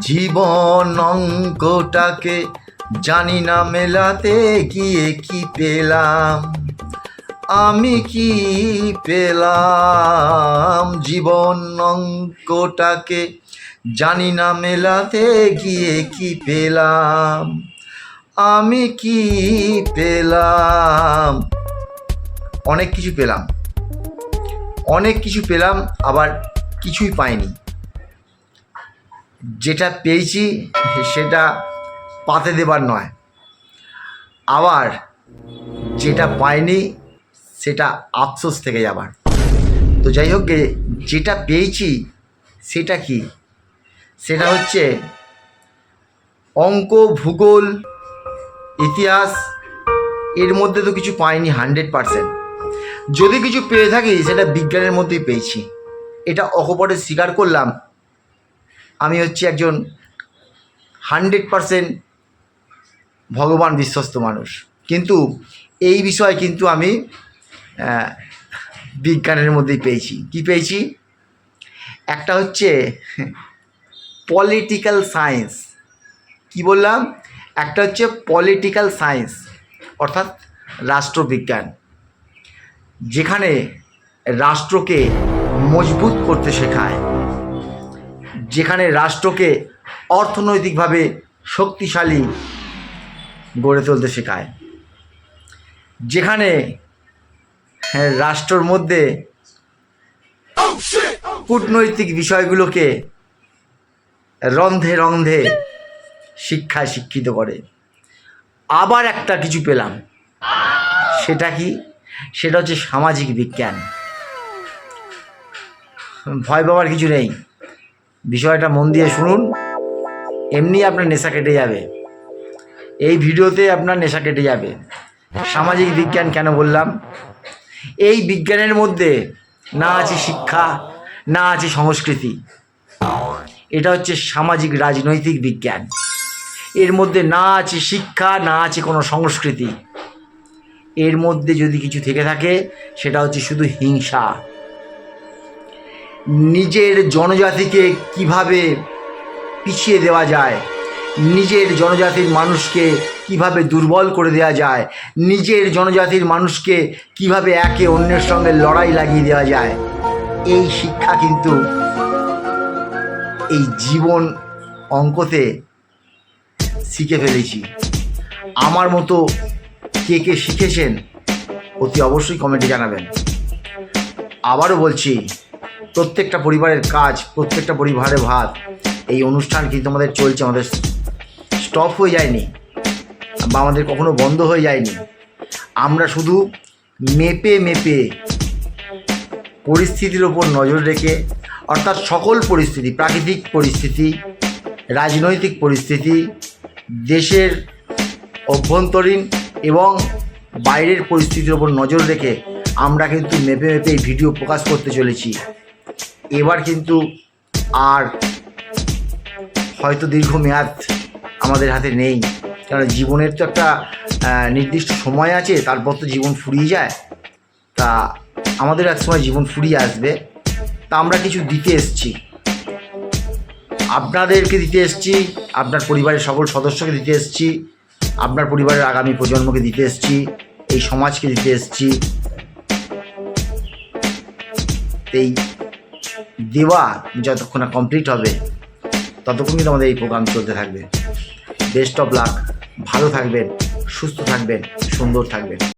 জীবন অঙ্কটাকে জানি না মেলাতে গিয়ে কি পেলাম। আমি কি পেলাম? জীবন অঙ্কটাকে জানি না মেলাতে গিয়ে কি পেলাম। আমি কি পেলাম? অনেক কিছু পেলাম। অনেক কিছু পেলাম, আবার কিছুই পাইনি। যেটা পেয়েছি সেটা পাতে দেবার নয়। আবার যেটা পাইনি সেটা আফসোস থেকে যাবার। তো যাই হোক যেটা পেয়েছি সেটা কি? সেটা হচ্ছে অঙ্ক, ভূগোল, ইতিহাস, এর মধ্যে তো কিছু পাইনি হান্ড্রেড পারসেন্ট। যদি কিছু পেয়ে থাকি, সেটা বিজ্ঞানের মধ্যেই পেয়েছি। এটা অকপটে স্বীকার করলাম আমি হচ্ছে একজন হান্ড্রেড পারসেন্ট ভগবান বিশ্বস্ত মানুষ। কিন্তু এই বিষয় কিন্তু আমি বিজ্ঞানের মধ্যেই পেয়েছি। কি পেয়েছি? একটা হচ্ছে পলিটিক্যাল সায়েন্স কি বললাম? একটা হচ্ছে পলিটিক্যাল সায়েন্স অর্থাৎ রাষ্ট্রবিজ্ঞান। যেখানে রাষ্ট্রকে মজবুত করতে শেখায়। যেখানে রাষ্ট্রকে অর্থনৈতিকভাবে শক্তিশালী গড়ে তুলতে শেখায়। যেখানে রাষ্ট্রর মধ্যে কূটনৈতিক বিষয়গুলোকে রন্ধে রন্ধে শিক্ষায় শিক্ষিত করে। আবার একটা কিছু পেলাম, সেটা কি? সেটা হচ্ছে সামাজিক বিজ্ঞান। ভয় পাওয়ার কিছু নেই। বিষয়টা মন দিয়ে শুনুন। এমনি আপনার নেশা কেটে যাবে। এই ভিডিওতে আপনার নেশা কেটে যাবে। সামাজিক বিজ্ঞান কেন বললাম? এই বিজ্ঞানের মধ্যে না আছে শিক্ষা, না আছে সংস্কৃতি। এটা হচ্ছে সামাজিক রাজনৈতিক বিজ্ঞান। এর মধ্যে না আছে শিক্ষা, না আছে কোনো সংস্কৃতি। এর মধ্যে যদি কিছু থেকে থাকে, সেটা হচ্ছে শুধু হিংসা। নিজের জনজাতিকে কীভাবে পিছিয়ে দেওয়া যায়, নিজের জনজাতির মানুষকে কীভাবে দুর্বল করে দেওয়া যায়, নিজের জনজাতির মানুষকে কীভাবে একে অন্যের সঙ্গে লড়াই লাগিয়ে দেওয়া যায়, এই শিক্ষা কিন্তু এই জীবন অঙ্কতে শিখে ফেলেছি। আমার মতো কে কে শিখেছেন অতি অবশ্যই কমেন্টে জানাবেন। আবারও বলছি প্রত্যেকটা পরিবারের কাজ, প্রত্যেকটা পরিবারের ভাত, এই অনুষ্ঠান কিন্তু আমাদের চলছে, আমাদের স্টপ হয়ে যায়নি, বা আমাদের কখনো বন্ধ হয়ে যায়নি। আমরা শুধু মেপে মেপে পরিস্থিতির ওপর নজর রেখে, অর্থাৎ সকল পরিস্থিতি, প্রাকৃতিক পরিস্থিতি, রাজনৈতিক পরিস্থিতি, দেশের অভ্যন্তরীণ এবং বাইরের পরিস্থিতির ওপর নজর রেখে আমরা কিন্তু মেপে মেপে এই ভিডিও প্রকাশ করতে চলেছি। এবার কিন্তু আর হয়তো দীর্ঘমেয়াদ আমাদের হাতে নেই। কারণ জীবনের তো একটা নির্দিষ্ট সময় আছে, তারপর তো জীবন ফুরিয়ে যায়। তা আমাদের এক সময় জীবন ফুরিয়ে আসবে। তা আমরা কিছু দিতে এসছি। আপনাদেরকে দিতে এসছি, আপনার পরিবারের সকল সদস্যকে দিতে এসছি, আপনার পরিবারের আগামী প্রজন্মকে দিতে এসছি, এই সমাজকে দিতে এসছি। এই দেওয়া যতক্ষণ না কমপ্লিট হবে, ততক্ষণ কিন্তু আমাদের এই প্রোগ্রাম চলতে থাকবে। বেস্ট অফ লাক ভালো থাকবেন, সুস্থ থাকবেন, সুন্দর থাকবেন।